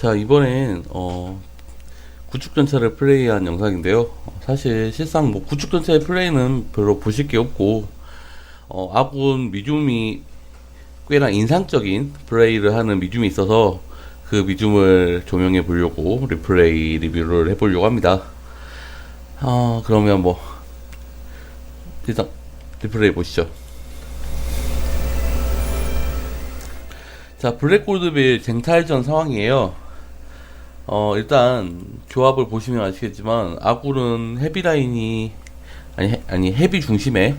자, 이번엔, 어, 구축전차를 플레이한 영상인데요. 어, 사실, 실상 뭐, 구축전차의 플레이는 별로 보실 게 없고, 어, 아군 미줌이 꽤나 인상적인 플레이를 하는 미줌이 있어서, 그 미줌을 조명해 보려고 리플레이 리뷰를 해 보려고 합니다. 어, 그러면 뭐, 일단, 리플레이 보시죠. 자, 블랙골드빌 쟁탈전 상황이에요. 어, 일단, 조합을 보시면 아시겠지만, 아굴은 헤비 라인이, 아니, 헤- 아니, 헤비 중심의,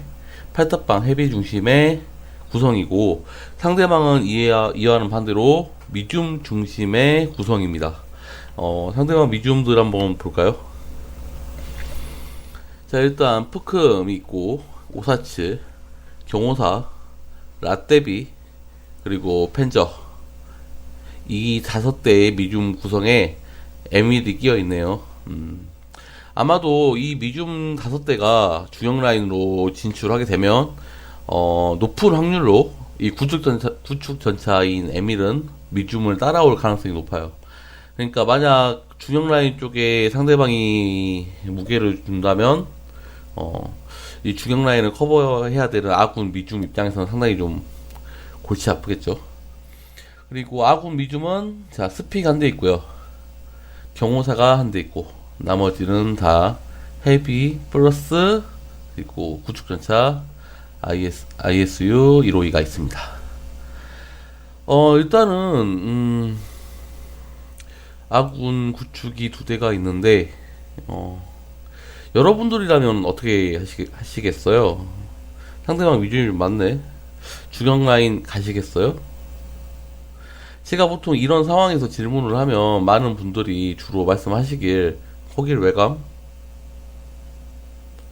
팔탑방 헤비 중심의 구성이고, 상대방은 이해와, 이와는 반대로 미줌 중심의 구성입니다. 어, 상대방 미줌들 한번 볼까요? 자, 일단, 푸크미 있고, 오사츠, 경호사, 라떼비, 그리고 펜저 이 다섯 대의 미줌 구성에 에밀이 끼어 있네요. 음. 아마도 이 미줌 다섯 대가 중형 라인으로 진출하게 되면 어, 높은 확률로 이 구축 전차 구축 전차인 에밀은 미줌을 따라올 가능성이 높아요. 그러니까 만약 중형 라인 쪽에 상대방이 무게를 준다면 어, 이 중형 라인을 커버해야 되는 아군 미줌 입장에서는 상당히 좀 골치 아프겠죠. 그리고 아군 미줌은 자 스픽 한 대 있고요. 경호사가 한 대 있고 나머지는 다 헤비 플러스 그리고 구축전차 IS, ISU 152가 있습니다. 어 일단은 음, 아군 구축이 두 대가 있는데 어, 여러분들이라면 어떻게 하시, 하시겠어요? 상대방 좀 많네. 주경 라인 가시겠어요? 제가 보통 이런 상황에서 질문을 하면 많은 분들이 주로 말씀하시길 거길 왜 감?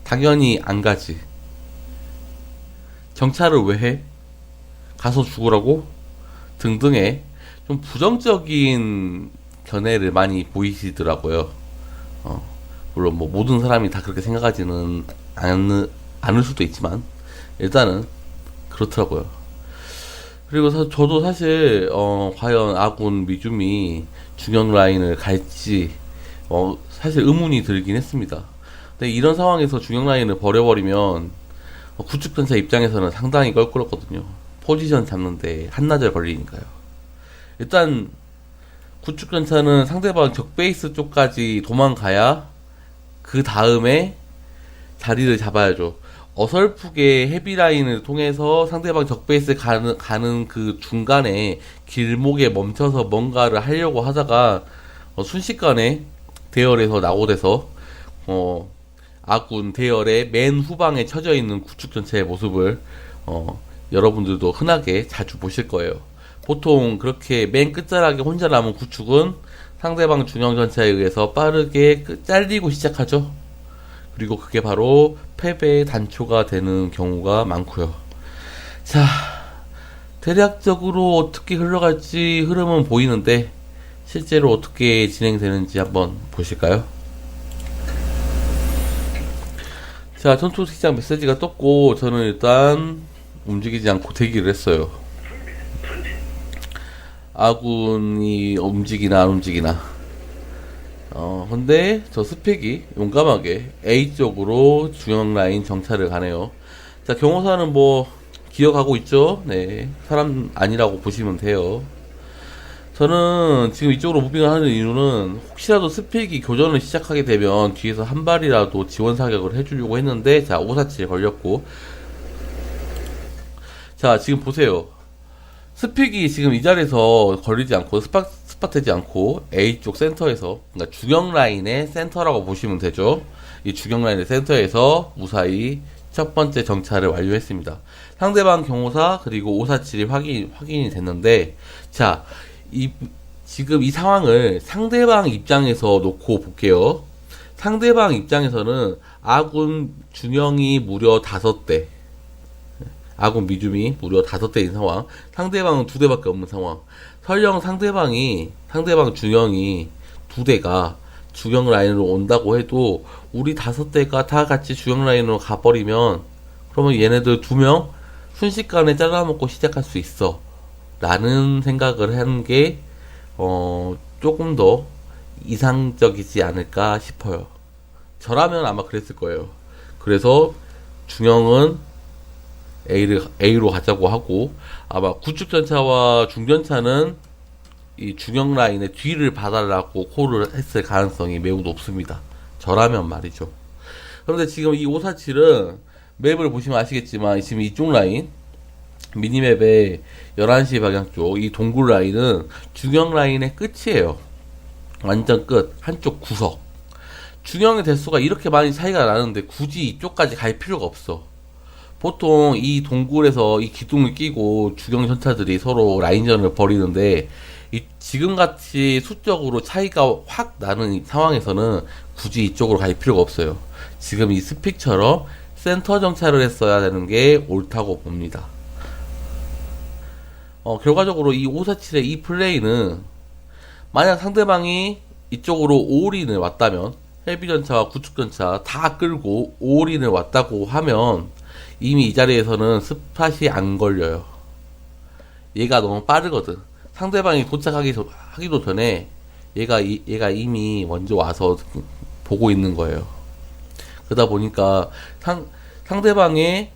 당연히 안 가지. 정찰을 왜 해? 가서 죽으라고? 등등의 좀 부정적인 견해를 많이 보이시더라고요. 어, 물론 뭐 모든 사람이 다 그렇게 생각하지는 않, 않을 수도 있지만 일단은 그렇더라고요. 그리고 사- 저도 사실 어, 과연 아군 미줌이 중형 라인을 갈지 어, 사실 의문이 들긴 했습니다. 근데 이런 상황에서 중형 라인을 버려버리면 어, 구축전차 입장에서는 상당히 껄끄럽거든요. 포지션 잡는데 한나절 걸리니까요. 일단 구축 전차는 상대방 적 베이스 쪽까지 도망가야 그 다음에 자리를 잡아야죠. 어설프게 헤비라인을 통해서 상대방 적베이스 가는, 가는 그 중간에 길목에 멈춰서 뭔가를 하려고 하다가 어, 순식간에 대열에서 낙오돼서 어, 아군 대열의 맨 후방에 처져 있는 구축 전체의 모습을 어, 여러분들도 흔하게 자주 보실 거예요. 보통 그렇게 맨 끝자락에 혼자 남은 구축은 상대방 중형 전차에 의해서 빠르게 끝- 잘리고 시작하죠. 그리고 그게 바로 패배의 단초가 되는 경우가 많고요. 자, 대략적으로 어떻게 흘러갈지 흐름은 보이는데 실제로 어떻게 진행되는지 한번 보실까요? 자, 전투 시장 메시지가 떴고 저는 일단 움직이지 않고 대기를 했어요. 아군이 움직이나 안 움직이나. 어, 근데 저 스펙이 용감하게 A 쪽으로 중형 라인 정찰을 가네요. 자, 경호사는 뭐 기억하고 있죠? 네. 사람 아니라고 보시면 돼요. 저는 지금 이쪽으로 무빙을 하는 이유는 혹시라도 스펙이 교전을 시작하게 되면 뒤에서 한 발이라도 지원 사격을 해주려고 했는데 자, 547에 걸렸고 자, 지금 보세요. 스픽이 지금 이 자리에서 걸리지 않고 스파, 스파트지 않고 A 쪽 센터에서 그러니까 주경 라인의 센터라고 보시면 되죠. 이 주경 라인의 센터에서 무사히 첫 번째 정찰을 완료했습니다. 상대방 경호사 그리고 547이 확인 확인이 됐는데 자, 이 지금 이 상황을 상대방 입장에서 놓고 볼게요. 상대방 입장에서는 아군 준영이 무려 다섯 대 아군 미줌이 무려 다섯 대인 상황. 상대방은 두 대밖에 없는 상황. 설령 상대방이 상대방 중형이 두 대가 중형 라인으로 온다고 해도 우리 다섯 대가 다 같이 중형 라인으로 가버리면 그러면 얘네들 두 명 순식간에 잘라먹고 시작할 수 있어. 라는 생각을 하는 게 어, 조금 더 이상적이지 않을까 싶어요. 저라면 아마 그랬을 거예요. 그래서 중형은 A를, A로 가자고 하고, 아마 구축 전차와 중전차는 이 중형 라인의 뒤를 봐달라고 콜을 했을 가능성이 매우 높습니다. 저라면 말이죠. 그런데 지금 이 547은 맵을 보시면 아시겠지만 지금 이쪽 라인 미니맵의 11시 방향 쪽 이 동굴 라인은 중형 라인의 끝이에요. 완전 끝. 한쪽 구석. 중형의 대수가 이렇게 많이 차이가 나는데 굳이 이쪽까지 갈 필요가 없어. 보통 이 동굴에서 이 기둥을 끼고 주경 전차들이 서로 라인전을 벌이는데 이 지금 같이 수적으로 차이가 확 나는 상황에서는 굳이 이쪽으로 갈 필요가 없어요. 지금 이 스픽처럼 센터 정찰을 했어야 되는 게 옳다고 봅니다. 어, 결과적으로 이 547의 이 플레이는 만약 상대방이 이쪽으로 오올인을 왔다면 헬비전차와 구축전차 다 끌고 오올인을 왔다고 하면 이미 이 자리에서는 스팟이 안 걸려요. 얘가 너무 빠르거든. 상대방이 도착하기 전- 하기도 전에 얘가 이, 얘가 이미 먼저 와서 보고 있는 거예요. 그러다 보니까 상, 상대방의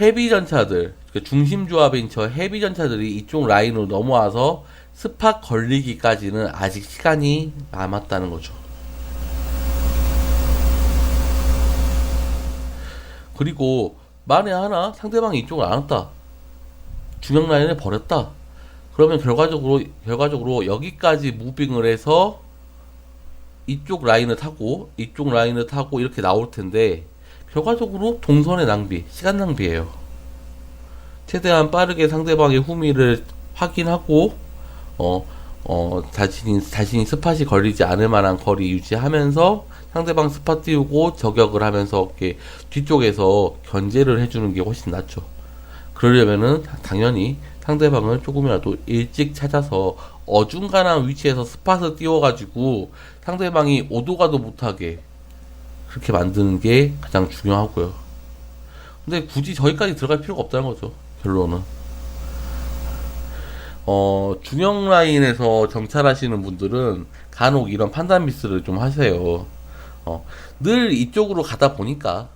헤비 전차들, 그 중심 조합인 저 헤비 전차들이 이쪽 라인으로 넘어와서 스팟 걸리기까지는 아직 시간이 남았다는 거죠. 그리고 만에 하나 상대방이 이쪽을 안 왔다. 중형 라인을 버렸다. 그러면 결과적으로 결과적으로 여기까지 무빙을 해서 이쪽 라인을 타고 이쪽 라인을 타고 이렇게 나올 텐데 결과적으로 동선의 낭비, 시간 낭비예요. 최대한 빠르게 상대방의 후미를 확인하고 어, 어, 자신이, 자신이 스팟이 걸리지 않을 만한 거리 유지하면서 상대방 스팟 띄우고 저격을 하면서 이렇게 뒤쪽에서 견제를 해주는 게 훨씬 낫죠. 그러려면은 당연히 상대방을 조금이라도 일찍 찾아서 어중간한 위치에서 스팟을 띄워가지고 상대방이 오도가도 못하게 그렇게 만드는 게 가장 중요하고요. 근데 굳이 저기까지 들어갈 필요가 없다는 거죠. 결론은. 어, 중형 라인에서 정찰하시는 분들은 간혹 이런 판단 미스를 좀 하세요. 어, 늘 이쪽으로 가다 보니까,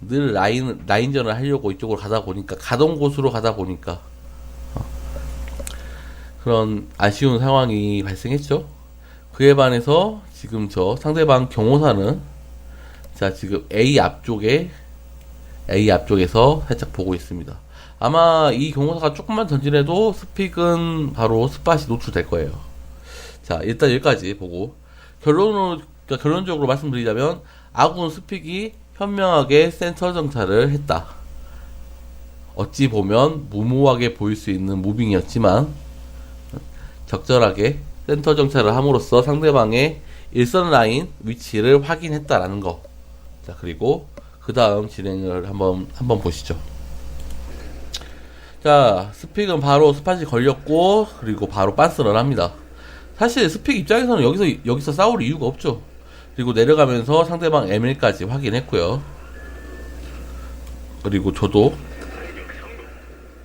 늘 라인, 라인전을 하려고 이쪽으로 가다 보니까, 가던 곳으로 가다 보니까, 어, 그런 아쉬운 상황이 발생했죠. 그에 반해서 지금 저 상대방 경호사는, 자, 지금 A 앞쪽에, A 앞쪽에서 살짝 보고 있습니다. 아마 이 경호사가 조금만 전진해도 스픽은 바로 스팟이 노출될 거예요. 자, 일단 여기까지 보고 결론으로 그러니까 결론적으로 말씀드리자면 아군 스픽이 현명하게 센터 정찰을 했다. 어찌 보면 무모하게 보일 수 있는 무빙이었지만 적절하게 센터 정찰을 함으로써 상대방의 일선 라인 위치를 확인했다라는 거. 자, 그리고 그 다음 진행을 한번 한번 보시죠. 자, 스픽은 바로 스팟이 걸렸고, 그리고 바로 빤스를 합니다. 사실 스픽 입장에서는 여기서, 여기서 싸울 이유가 없죠. 그리고 내려가면서 상대방 ML까지 확인했고요. 그리고 저도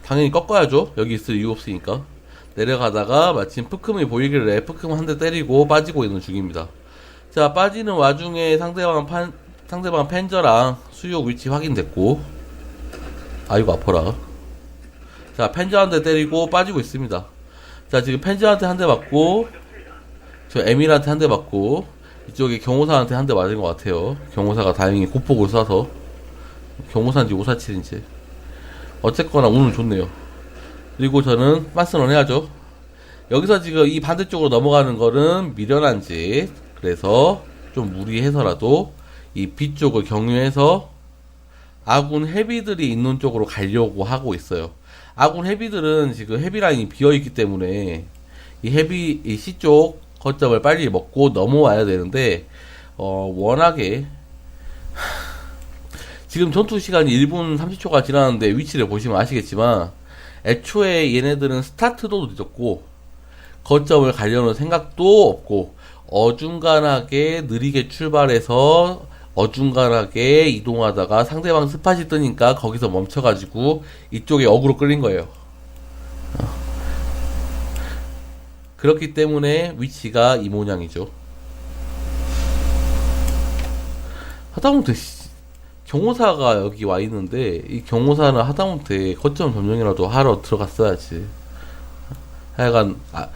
당연히 꺾어야죠. 여기 있을 이유 없으니까. 내려가다가 마침 푸큼이 보이길래 푸큼 한 대 때리고 빠지고 있는 중입니다. 자, 빠지는 와중에 상대방 판, 상대방 펜저랑 수योग 위치 확인됐고, 아이고, 아파라. 자, 펜저 한 대 때리고 빠지고 있습니다. 자, 지금 펜저한테 한 대 맞고, 저 에밀한테 한 대 맞고, 이쪽에 경호사한테 한 대 맞은 것 같아요. 경호사가 다행히 고폭을 쏴서. 경호사인지 547인지. 어쨌거나 운은 좋네요. 그리고 저는 빠스런 해야죠. 여기서 지금 이 반대쪽으로 넘어가는 거는 미련한 짓. 그래서 좀 무리해서라도 이 B쪽을 경유해서 아군 헤비들이 있는 쪽으로 가려고 하고 있어요. 아군 헤비들은 지금 헤비 라인이 비어 있기 때문에 이 헤비 이 C 쪽 거점을 빨리 먹고 넘어와야 되는데 어 워낙에 지금 전투 시간이 1분 30초가 지났는데 위치를 보시면 아시겠지만 애초에 얘네들은 스타트도 늦었고 거점을 가려는 생각도 없고 어중간하게 느리게 출발해서 어중간하게 이동하다가 상대방 스팟이 뜨니까 거기서 멈춰가지고 이쪽에 어그로 끌린 거예요. 어. 그렇기 때문에 위치가 이 모양이죠. 하다못해 씨, 경호사가 여기 와 있는데 이 경호사는 하다못해 거점 점령이라도 하러 들어갔어야지. 하여간 아,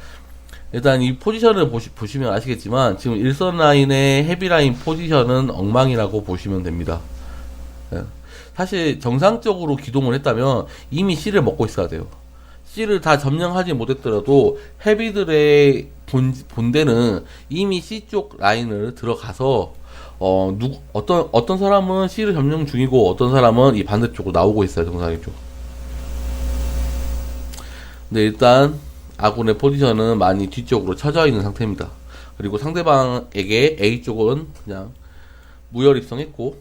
일단 이 포지션을 보시, 보시면 아시겠지만 지금 일선 라인의 헤비 라인 포지션은 엉망이라고 보시면 됩니다. 예. 사실 정상적으로 기동을 했다면 이미 C를 먹고 있어야 돼요. C를 다 점령하지 못했더라도 헤비들의 본, 본대는 이미 C 쪽 라인을 들어가서 어, 누, 어떤, 어떤 사람은 C를 점령 중이고 어떤 사람은 이 반대쪽으로 나오고 있어요, 정상인 쪽. 네, 일단 아군의 포지션은 많이 뒤쪽으로 쳐져 있는 상태입니다. 그리고 상대방에게 A 쪽은 그냥 무혈 입성했고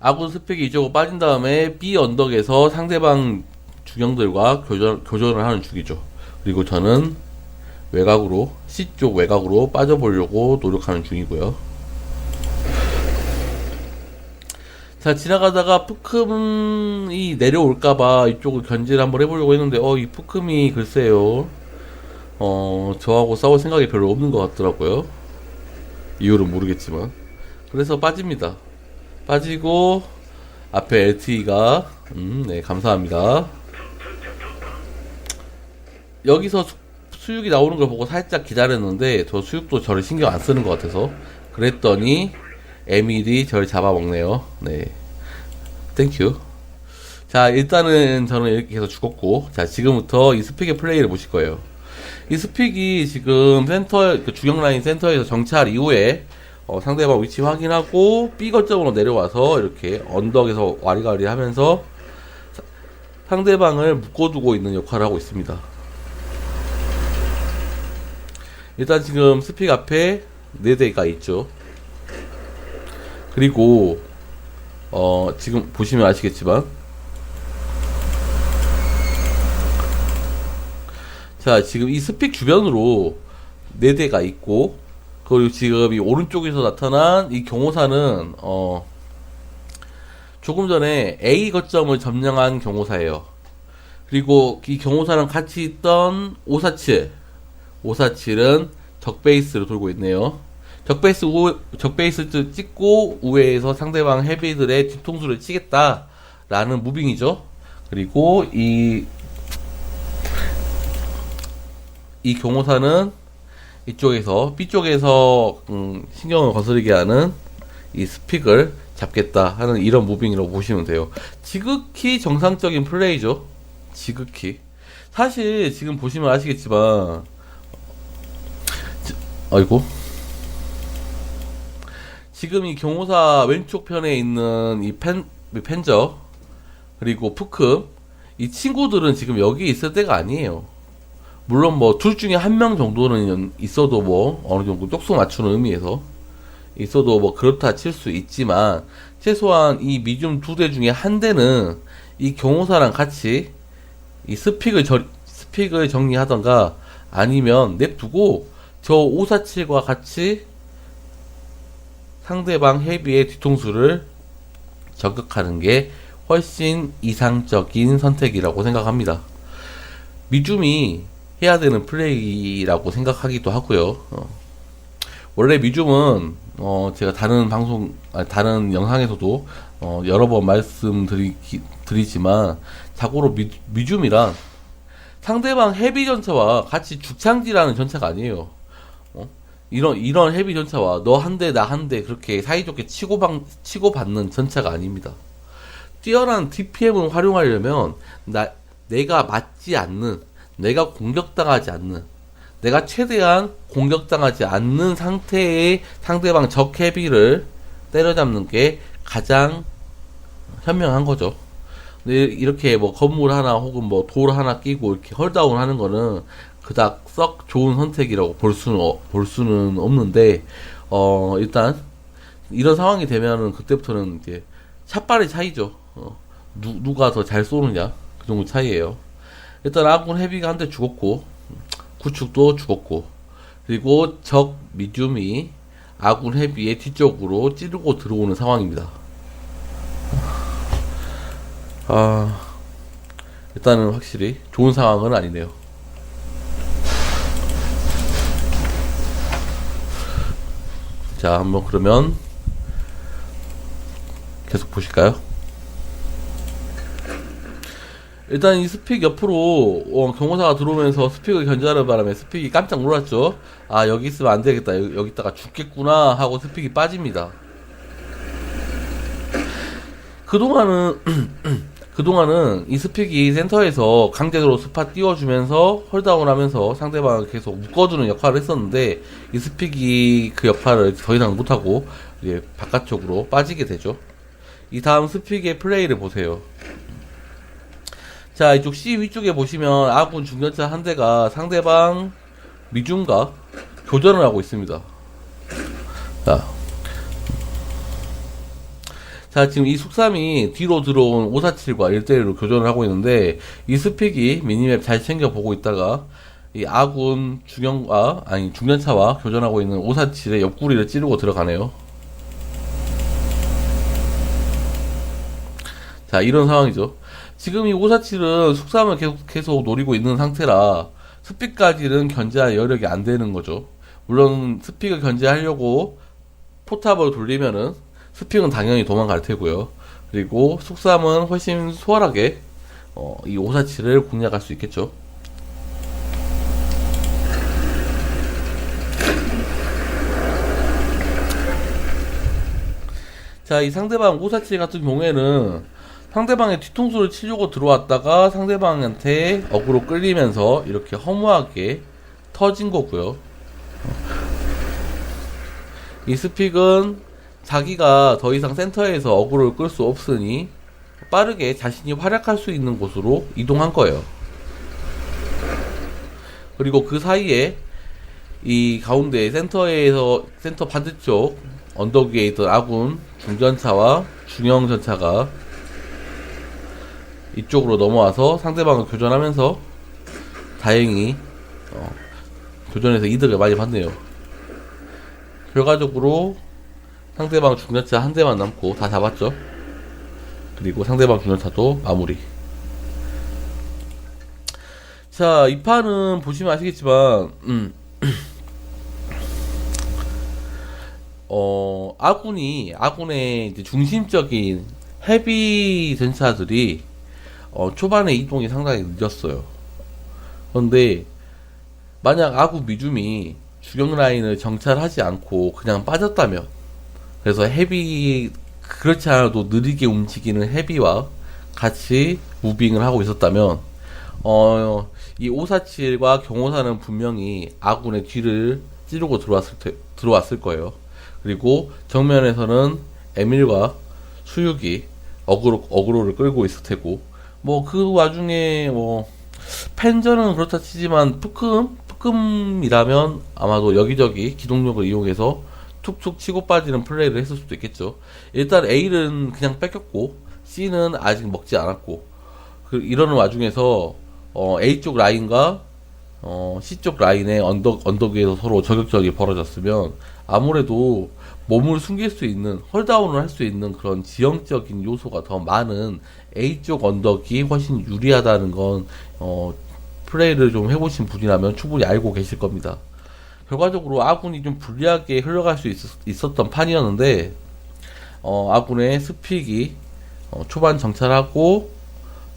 아군 스펙이 이쪽으로 빠진 다음에 B 언덕에서 상대방 주경들과 교전, 교전을 하는 중이죠. 그리고 저는 외곽으로 C 쪽 외곽으로 빠져보려고 노력하는 중이고요. 자 지나가다가 푸큼이 내려올까봐 이쪽을 견제를 한번 해보려고 했는데 어 이 푸큼이 글쎄요. 어 저하고 싸울 생각이 별로 없는 것 같더라고요. 이유는 모르겠지만. 그래서 빠집니다. 빠지고 앞에 LTE가 음 네 감사합니다 여기서 수, 수육이 나오는 걸 보고 살짝 기다렸는데 저 수육도 저를 신경 안 쓰는 것 같아서 그랬더니 에밀이 저를 잡아먹네요. 네. 땡큐. 자, 일단은 저는 이렇게 해서 죽었고, 자, 지금부터 이 스픽의 플레이를 보실 거예요. 이 스픽이 지금 센터, 그 주경 라인 센터에서 정찰 이후에, 어, 상대방 위치 확인하고, B 거점으로 내려와서, 이렇게 언덕에서 와리가리 하면서, 사- 상대방을 묶어두고 있는 역할을 하고 있습니다. 일단 지금 스픽 앞에 4대가 있죠. 그리고 어 지금 보시면 아시겠지만 자 지금 이 스픽 주변으로 네 대가 있고 그리고 지금 이 오른쪽에서 나타난 이 경호사는 어 조금 전에 A 거점을 점령한 경호사예요. 그리고 이 경호사랑 같이 있던 547 547은 적베이스로 돌고 있네요. 적베이스 우, 적베이스 찍고 우회에서 상대방 헤비들의 뒤통수를 치겠다라는 무빙이죠. 그리고 이, 이 경호사는 이쪽에서, B쪽에서, 음, 신경을 거스르게 하는 이 스픽을 잡겠다 하는 이런 무빙이라고 보시면 돼요. 지극히 정상적인 플레이죠. 지극히. 사실 지금 보시면 아시겠지만, 지- 아이고. 지금 이 경호사 왼쪽 편에 있는 이 펜, 이 펜저, 그리고 푸크, 이 친구들은 지금 여기 있을 때가 아니에요. 물론 뭐 둘 중에 한 명 정도는 있어도 뭐 어느 정도 똑소 맞추는 의미에서 있어도 뭐 그렇다 칠 수 있지만 최소한 이 미중 두대 중에 한 대는 이 경호사랑 같이 이 스픽을 저, 스픽을 정리하던가 아니면 냅두고 저 547과 같이 상대방 헤비의 뒤통수를 저격하는 게 훨씬 이상적인 선택이라고 생각합니다. 미줌이 해야 되는 플레이라고 생각하기도 하고요. 어. 원래 미줌은 어, 제가 다른 방송, 아니, 다른 영상에서도 어, 여러 번 말씀드리지만 자고로 미, 미줌이란 상대방 헤비 전차와 같이 죽창지라는 전차가 아니에요. 어? 이런 이런 헤비 전차와 너 한 대 나 한 대 그렇게 사이좋게 치고 방 치고 받는 전차가 아닙니다. 뛰어난 DPM을 활용하려면 나 내가 맞지 않는 내가 공격당하지 않는 내가 최대한 공격당하지 않는 상태의 상대방 적 헤비를 때려잡는 게 가장 현명한 거죠. 근데 이렇게 뭐 건물 하나 혹은 뭐 돌 하나 끼고 이렇게 헐다운 하는 거는 그닥 썩 좋은 선택이라고 볼 수는 어- 볼 수는 없는데 어 일단 이런 상황이 되면은 그때부터는 이제 샷발의 차이죠. 어, 누, 누가 더 잘 쏘느냐 그 정도 차이예요. 일단 아군 헤비가 한 대 죽었고 구축도 죽었고 그리고 적 미줌이 아군 헤비의 뒤쪽으로 찌르고 들어오는 상황입니다. 아 일단은 확실히 좋은 상황은 아니네요. 자, 한번 그러면 계속 보실까요? 일단 이 스픽 옆으로 어, 경호사가 들어오면서 스픽을 견제하는 바람에 스픽이 깜짝 놀랐죠. 아 여기 있으면 안 되겠다. 여기, 여기 있다가 죽겠구나 하고 스픽이 빠집니다. 그동안은 그동안은 이 스픽이 센터에서 강제로 스팟 띄워주면서 홀다운 하면서 상대방을 계속 묶어주는 역할을 했었는데 이 스픽이 그 역할을 더 이상 못하고 이제 바깥쪽으로 빠지게 되죠. 이 다음 스픽의 플레이를 보세요. 자, 이쪽 C 위쪽에 보시면 아군 중전차 한 대가 상대방 미중과 교전을 하고 있습니다. 자. 자, 지금 이 숙삼이 뒤로 들어온 547과 1대1로 교전을 하고 있는데, 이 스픽이 미니맵 잘 챙겨보고 있다가, 이 아군 중형과, 아니, 중전차와 교전하고 있는 547의 옆구리를 찌르고 들어가네요. 자, 이런 상황이죠. 지금 이 547은 숙삼을 계속, 계속 노리고 있는 상태라 스픽까지는 견제할 여력이 안 되는 거죠. 물론 스픽을 견제하려고 포탑을 돌리면은 스픽은 당연히 도망갈 테고요. 그리고 숙삼은 훨씬 수월하게 어, 이 547을 공략할 수 있겠죠. 자, 이 상대방 547 같은 경우에는 상대방의 뒤통수를 치려고 들어왔다가 상대방한테 어그로 끌리면서 이렇게 허무하게 터진 거고요. 이 스픽은 자기가 더 이상 센터에서 어그로를 끌 수 없으니 빠르게 자신이 활약할 수 있는 곳으로 이동한 거예요. 그리고 그 사이에 이 가운데 센터에서 센터 반대쪽 언덕 위에 있던 아군 중전차와 중형 전차가 이쪽으로 넘어와서 상대방을 교전하면서 다행히 어, 교전에서 이득을 많이 봤네요. 결과적으로 상대방 중전차 한 대만 남고 다 잡았죠. 그리고 상대방 중전차도 마무리. 자, 이 판은 보시면 아시겠지만, 음, 어, 아군이, 아군의 중심적인 헤비 전차들이 어, 초반에 이동이 상당히 늦었어요. 그런데 만약 아구 미줌이 주경 라인을 정찰하지 않고 그냥 빠졌다면 그래서 헤비 그렇지 않아도 느리게 움직이는 헤비와 같이 무빙을 하고 있었다면 어, 이 547과 경호사는 분명히 아군의 뒤를 찌르고 들어왔을 테, 들어왔을 거예요. 그리고 정면에서는 에밀과 수육이 어그로 어그로를 끌고 있을 테고 뭐 그 와중에 뭐 펜전은 그렇다 치지만 푸금 푸금이라면 아마도 여기저기 기동력을 이용해서 툭툭 치고 빠지는 플레이를 했을 수도 있겠죠. 일단 A는 그냥 뺏겼고 C는 아직 먹지 않았고 그 이러는 와중에서 어, A 쪽 라인과 어, C 쪽 라인의 언덕 언덕 위에서 서로 저격전이 벌어졌으면 아무래도 몸을 숨길 수 있는 홀다운을 할 수 있는 그런 지형적인 요소가 더 많은 A 쪽 언덕이 훨씬 유리하다는 건 어, 플레이를 좀 해보신 분이라면 충분히 알고 계실 겁니다. 결과적으로 아군이 좀 불리하게 흘러갈 수 있, 었 던 판이었는데 어, 아군의 스픽이 어, 초반 정찰하고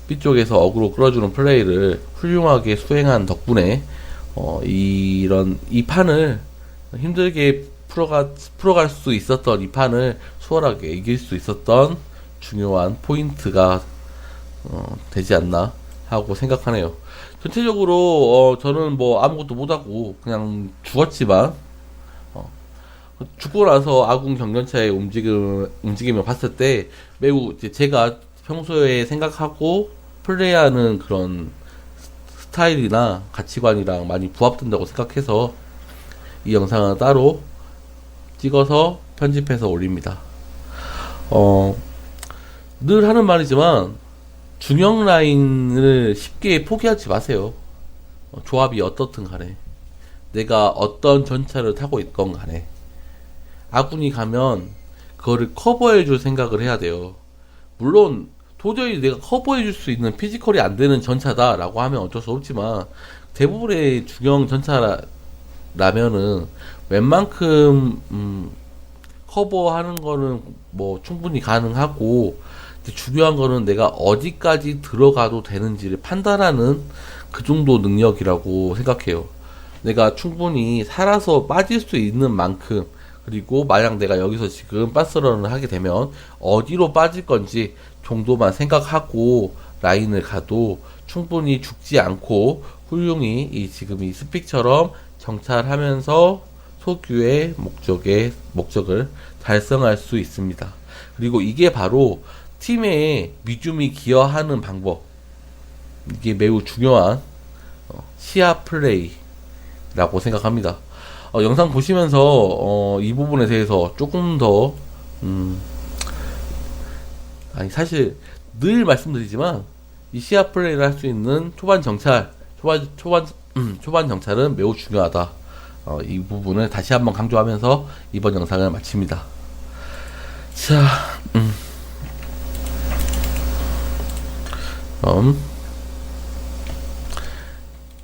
B쪽에서 어그로 끌어주는 플레이를 훌륭하게 수행한 덕분에 어, 이런 이 판을 힘들게 풀어가, 풀어갈 수 있었던 이 판을 수월하게 이길 수 있었던 중요한 포인트가 어, 되지 않나 하고 생각하네요. 전체적으로 어, 저는 뭐 아무것도 못하고 그냥 죽었지만 어, 죽고 나서 아군 경련차의 움직임, 움직임을 봤을 때 매우 제가 평소에 생각하고 플레이하는 그런 스타일이나 가치관이랑 많이 부합된다고 생각해서 이 영상은 따로 찍어서 편집해서 올립니다. 어, 늘 하는 말이지만 중형 라인을 쉽게 포기하지 마세요. 어, 조합이 어떻든 간에 내가 어떤 전차를 타고 있건 간에 아군이 가면 그거를 커버해 줄 생각을 해야 돼요. 물론 도저히 내가 커버해 줄 수 있는 피지컬이 안 되는 전차다라고 하면 어쩔 수 없지만 대부분의 중형 전차라면은 웬만큼 음, 커버하는 거는 뭐 충분히 가능하고 중요한 거는 내가 어디까지 들어가도 되는지를 판단하는 그 정도 능력이라고 생각해요. 내가 충분히 살아서 빠질 수 있는 만큼 그리고 만약 내가 여기서 지금 바스런을 하게 되면 어디로 빠질 건지 정도만 생각하고 라인을 가도 충분히 죽지 않고 훌륭히 이 지금 이 스픽처럼 정찰하면서 소규의 목적의 목적을 달성할 수 있습니다. 그리고 이게 바로 팀의 미줌이 기여하는 방법. 이게 매우 중요한 어, 시야 플레이라고 생각합니다. 어, 영상 보시면서 어, 이 부분에 대해서 조금 더 음, 아니 사실 늘 말씀드리지만 이 시야 플레이를 할 수 있는 초반 정찰, 초반 초반 음, 초반 정찰은 매우 중요하다. 어, 이 부분을 다시 한번 강조하면서 이번 영상을 마칩니다. 자, 음. 그럼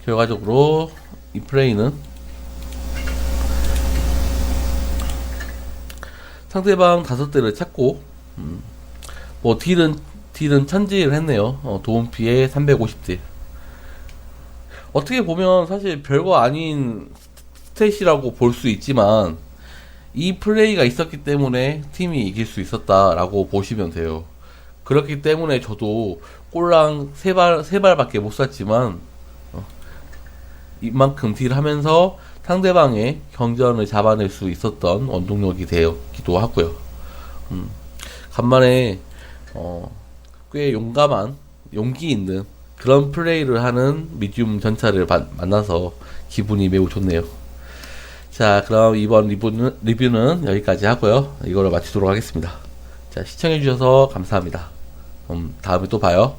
결과적으로 이 플레이는 상대방 다섯 대를 찾고 음, 뭐 딜은 딜은 천지를 했네요. 어, 도움 피해 350딜. 어떻게 보면 사실 별거 아닌 스탯이라고 볼 수 있지만 이 플레이가 있었기 때문에 팀이 이길 수 있었다라고 보시면 돼요. 그렇기 때문에 저도 꼴랑 세 발, 세 발밖에 못 쐈지만, 어, 이만큼 딜 하면서 상대방의 경전을 잡아낼 수 있었던 원동력이 되었기도 하고요. 음, 간만에, 어, 꽤 용감한, 용기 있는 그런 플레이를 하는 미디움 전차를 바- 만나서 기분이 매우 좋네요. 자, 그럼 이번 리뷰는, 리뷰는 여기까지 하고요. 이걸로 마치도록 하겠습니다. 자, 시청해주셔서 감사합니다. 음, 다음에 또 봐요.